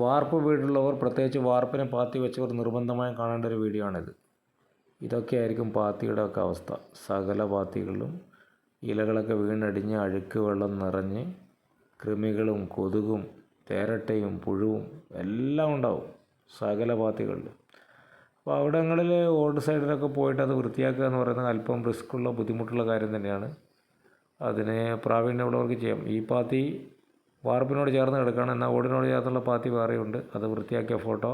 വാർപ്പ് വീടുള്ളവർ പ്രത്യേകിച്ച് വാർപ്പിനെ പാത്തി വെച്ചവർ നിർബന്ധമായും കാണേണ്ട ഒരു വീഡിയോ ആണിത്. ഇതൊക്കെയായിരിക്കും പാത്തിയുടെ ഒക്കെ അവസ്ഥ. സകല പാത്തികളിലും ഇലകളൊക്കെ വീണടിഞ്ഞ് അഴുക്ക് വെള്ളം നിറഞ്ഞ് കൃമികളും കൊതുകും തേരട്ടയും പുഴുവും എല്ലാം ഉണ്ടാവും സകല പാത്തികളിൽ അപ്പോൾ അവിടങ്ങളിൽ റോഡ് സൈഡിലൊക്കെ പോയിട്ട് അത് വൃത്തിയാക്കുക എന്ന് പറയുന്നത് അല്പം റിസ്ക്കുള്ള ബുദ്ധിമുട്ടുള്ള കാര്യം തന്നെയാണ്. അതിന് പ്രാവീണ്യമുള്ളവർക്ക് ചെയ്യാം. ഈ പാത്തി വാർപ്പിനോട് ചേർന്ന് കിടക്കുകയാണ്. എന്നാൽ ഓടിനോട് ചേർന്നുള്ള പാത്തി വേറെയുണ്ട് അത് വൃത്തിയാക്കിയ ഫോട്ടോ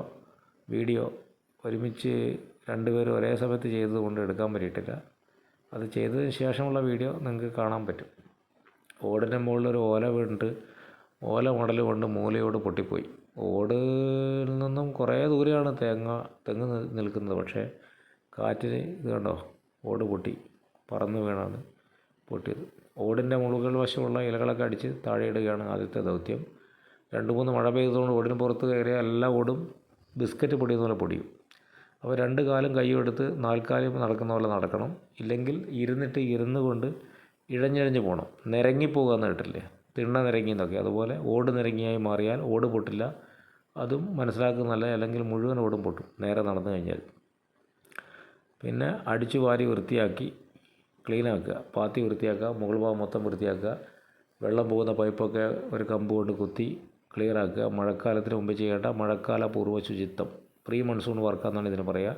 വീഡിയോ ഒരുമിച്ച് രണ്ടുപേരും ഒരേ സമയത്ത് ചെയ്തതുകൊണ്ട് എടുക്കാൻ പറ്റിയിട്ടില്ല. അത് ചെയ്തതിന് ശേഷമുള്ള വീഡിയോ നിങ്ങൾക്ക് കാണാൻ പറ്റും. ഓടിന്റെ മുകളിലൊരു ഓല വീണിട്ട് ഓല മടൽ കൊണ്ട് മൂലയോട് പൊട്ടിപ്പോയി. ഓടിൽ നിന്നും കുറേ ദൂരെയാണ് തേങ്ങ തെങ്ങ് നിൽക്കുന്നത്. പക്ഷേ കാറ്റിന് ഇത് കണ്ടോ ഓട് പൊട്ടി പറന്ന് വീണാണ്. പൊട്ടിയത് ഓടിന്റെ മുകൾ വശമുള്ള ഇലകളൊക്കെ അടിച്ച് താഴെ ഇടുകയാണ് ആദ്യത്തെ ദൗത്യം. രണ്ട് മൂന്ന് മഴ പെയ്തതുകൊണ്ട് ഓടിന് പുറത്ത് കയറിയ എല്ലാ ഓടും ബിസ്ക്കറ്റ് പൊടിയുന്ന പോലെ പൊടിയും. അപ്പോൾ രണ്ട് കാലും കൈയും എടുത്ത് നാൽക്കാലും നടക്കുന്ന പോലെ നടക്കണം. ഇല്ലെങ്കിൽ ഇരുന്നിട്ട് ഇരുന്ന് കൊണ്ട് ഇഴഞ്ഞിഴഞ്ഞ് പോകണം നിരങ്ങിപ്പോകുക എന്ന് കേട്ടില്ലേ തിണ്ണ നിരങ്ങി എന്നൊക്കെ. അതുപോലെ ഓട് നിരങ്ങിയായി മാറിയാൽ ഓട് പൊട്ടില്ല. അതും മനസ്സിലാക്കുന്നതല്ല. അല്ലെങ്കിൽ മുഴുവൻ ഓടും പൊട്ടും. നേരെ നടന്നു കഴിഞ്ഞാൽ. പിന്നെ അടിച്ചു വാരി വൃത്തിയാക്കി ക്ലീനാക്കുക. പാത്തി വൃത്തിയാക്കുക മുകൾ ഭാഗം മൊത്തം വൃത്തിയാക്കുക. വെള്ളം പോകുന്ന പൈപ്പൊക്കെ ഒരു കമ്പ് കൊണ്ട് കുത്തി ക്ലിയറാക്കുക. മഴക്കാലത്തിന് മുമ്പ് ചെയ്യേണ്ട മഴക്കാല പൂർവ ശുചിത്വം. പ്രീ മൺസൂൺ വർക്കാന്നാണ് ഇതിന് പറയുക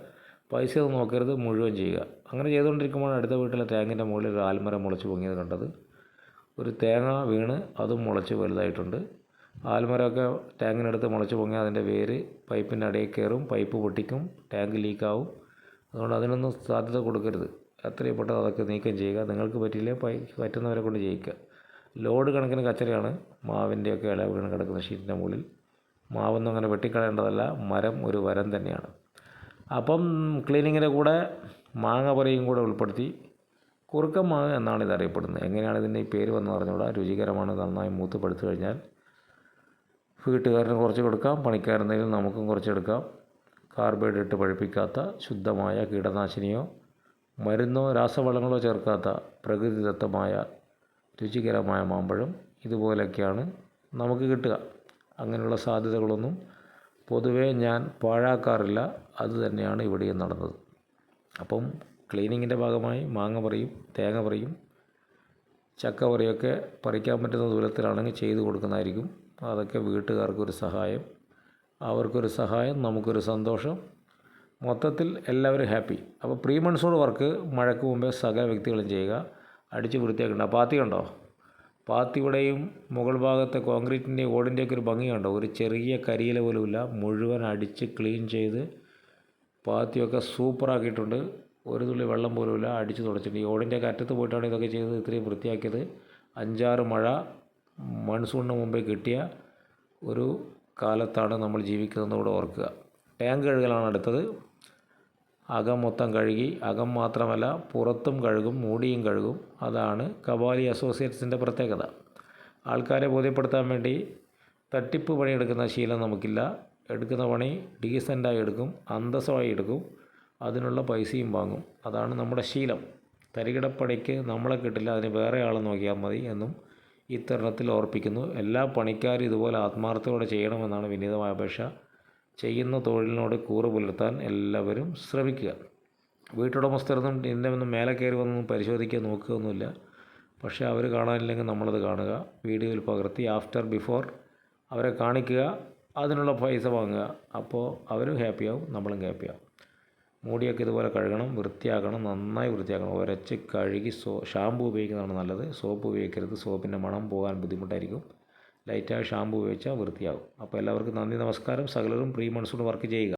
പൈസ ഒന്നും നോക്കരുത് മുഴുവൻ ചെയ്യുക. അങ്ങനെ ചെയ്തുകൊണ്ടിരിക്കുമ്പോൾ അടുത്ത വീട്ടിലെ ടാങ്കിന്റെ മുകളിൽ ഒരു ആൽമരം മുളച്ച് പൊങ്ങിയത് കണ്ടത്. ഒരു തേങ്ങ വീണ് അതും മുളച്ച് വലുതായിട്ടുണ്ട്. ആൽമരമൊക്കെ ടാങ്കിനടുത്ത് മുളച്ച് പൊങ്ങി അതിന്റെ വേര് പൈപ്പിന്റെ അടിയിൽ കയറും പൈപ്പ് പൊട്ടിക്കും ടാങ്ക് ലീക്കാവും. അതുകൊണ്ട് അതിനൊന്നും സാധ്യത കൊടുക്കരുത്. എത്രയും പെട്ടെന്ന് അതൊക്കെ നീക്കം ചെയ്യുക. നിങ്ങൾക്ക് പറ്റിയില്ലേ പറ്റുന്നവരെ കൊണ്ട് ചെയ്യിക്കുക ലോഡ് കണക്കിന് കച്ചറയാണ്. മാവിന്റെയൊക്കെ വീണ് കിടക്കുന്ന ഷീറ്റിന്റെ മുകളിൽ. മാവൊന്നും അങ്ങനെ വെട്ടിക്കളയേണ്ടതല്ല. മരം ഒരു വരം തന്നെയാണ്. അപ്പം ക്ലീനിങ്ങിന്റെ കൂടെ മാങ്ങ പറയും കൂടെ ഉൾപ്പെടുത്തി കുറുക്കൻ മാങ്ങ എന്നാണ് ഇത് അറിയപ്പെടുന്നത് എങ്ങനെയാണ് ഇതിന്റെ ഈ പേര് വന്ന് പറഞ്ഞുകൂടാ രുചികരമാണ്. നന്നായി മൂത്ത് പടുത്തു കഴിഞ്ഞാൽ വീട്ടുകാരന് കുറച്ച് കൊടുക്കാം. പണിക്കാരെന്തെങ്കിലും നമുക്കും കുറച്ചെടുക്കാം കാർബൈഡ് ഇട്ട് പഴുപ്പിക്കാത്ത ശുദ്ധമായ കീടനാശിനിയോ മരുന്നോ രാസവളങ്ങളോ ചേർക്കാത്ത പ്രകൃതിദത്തമായ രുചികരമായ മാമ്പഴം ഇതുപോലെയൊക്കെയാണ് നമുക്ക് കിട്ടുക. അങ്ങനെയുള്ള സാധ്യതകളൊന്നും പൊതുവേ ഞാൻ പാഴാക്കാറില്ല. അത് തന്നെയാണ് ഇവിടെയും നടന്നത്. അപ്പം ക്ലീനിങ്ങിന്റെ ഭാഗമായി മാങ്ങ പറയും തേങ്ങ പറയും ചക്ക പറയൊക്കെ പറിക്കാൻ പറ്റുന്ന ദൂരത്തിലാണെങ്കിൽ ചെയ്തു കൊടുക്കുന്നതായിരിക്കും. അതൊക്കെ വീട്ടുകാർക്കൊരു സഹായം. അവർക്കൊരു സഹായം നമുക്കൊരു സന്തോഷം. മൊത്തത്തിൽ എല്ലാവരും ഹാപ്പി. അപ്പോൾ പ്രീ മൺസൂൺ വർക്ക് മഴയ്ക്ക് മുമ്പേ സകല വ്യക്തികളും ചെയ്യുക. അടിച്ച് വൃത്തിയാക്കണ്ട പാത്തി കണ്ടോ? പാത്തിയുടെയും മുകൾ ഭാഗത്തെ കോൺക്രീറ്റിന്റെയും ഓടിന്റെയൊക്കെ ഒരു ഭംഗി കണ്ടോ? ഒരു ചെറിയ കരിയില പോലുമില്ല. മുഴുവൻ അടിച്ച് ക്ലീൻ ചെയ്ത് പാത്തിയൊക്കെ സൂപ്പറാക്കിയിട്ടുണ്ട്. ഒരു തുള്ളി വെള്ളം പോലുമില്ല. അടിച്ച് തുടച്ചിട്ടുണ്ട്. ഈ ഓടിന്റെയൊക്കെ അറ്റത്ത് പോയിട്ടാണ് ഇതൊക്കെ ചെയ്തത്. ഇത്രയും വൃത്തിയാക്കിയത്. അഞ്ചാറ് മഴ മൺസൂണിന് മുമ്പേ കിട്ടിയ ഒരു കാലത്താണ് നമ്മൾ ജീവിക്കുന്നതെന്ന് കൂടെ ഓർക്കുക. ടാങ്ക് കഴുകലാണ് അടുത്തത്. അകം മൊത്തം കഴുകി അകം മാത്രമല്ല പുറത്തും കഴുകും മൂടിയും കഴുകും. അതാണ് കബാലി അസോസിയേറ്റ്സിന്റെ പ്രത്യേകത. ആൾക്കാരെ ബോധ്യപ്പെടുത്താൻ വേണ്ടി തട്ടിപ്പ് പണിയെടുക്കുന്ന ശീലം നമുക്കില്ല. എടുക്കുന്ന പണി ഡീസന്റായി എടുക്കും അന്തസ്സമായി എടുക്കും. അതിനുള്ള പൈസയും വാങ്ങും. അതാണ് നമ്മുടെ ശീലം. തരികിടപ്പണിക്ക് നമ്മളെ കിട്ടില്ല അതിന് വേറെ ആളെ നോക്കിയാൽ മതി എന്നും ഇത്തരണത്തിൽ ഓർപ്പിക്കുന്നു. എല്ലാ പണിക്കാരും ഇതുപോലെ ആത്മാർത്ഥത്തോടെ ചെയ്യണമെന്നാണ് വിനീതമായ അപേക്ഷ. ചെയ്യുന്ന തൊഴിലിനോട് കൂറ് പുലർത്താൻ എല്ലാവരും ശ്രമിക്കുക. വീട്ടുടമസ്ഥരൊന്നും ഇതിന്റെ ഒന്നും മേലെ കയറി വന്നൊന്നും പരിശോധിക്കുക നോക്കുകയൊന്നുമില്ല. പക്ഷേ അവർ കാണാനില്ലെങ്കിൽ നമ്മളത് കാണുക. വീഡിയോയിൽ പകർത്തി ആഫ്റ്റർ ബിഫോർ അവരെ കാണിക്കുക. അതിനുള്ള പൈസ വാങ്ങുക. അപ്പോൾ അവരും ഹാപ്പിയാവും നമ്മളും ഹാപ്പിയാവും. മൂടിയൊക്കെ ഇതുപോലെ കഴുകണം വൃത്തിയാക്കണം നന്നായി വൃത്തിയാക്കണം. ഒരച്ച് കഴുകി സോ ഷാമ്പു ഉപയോഗിക്കുന്നതാണ് നല്ലത്. സോപ്പ് ഉപയോഗിക്കരുത്. സോപ്പിന്റെ മണം പോകാൻ ബുദ്ധിമുട്ടായിരിക്കും. ലൈറ്റായ ഷാമ്പു ഉപയോഗിച്ചാൽ വൃത്തിയാകും. അപ്പോൾ എല്ലാവർക്കും നന്ദി നമസ്കാരം. സകലരും പ്രീ മൺസൂൺ വർക്ക് ചെയ്യുക.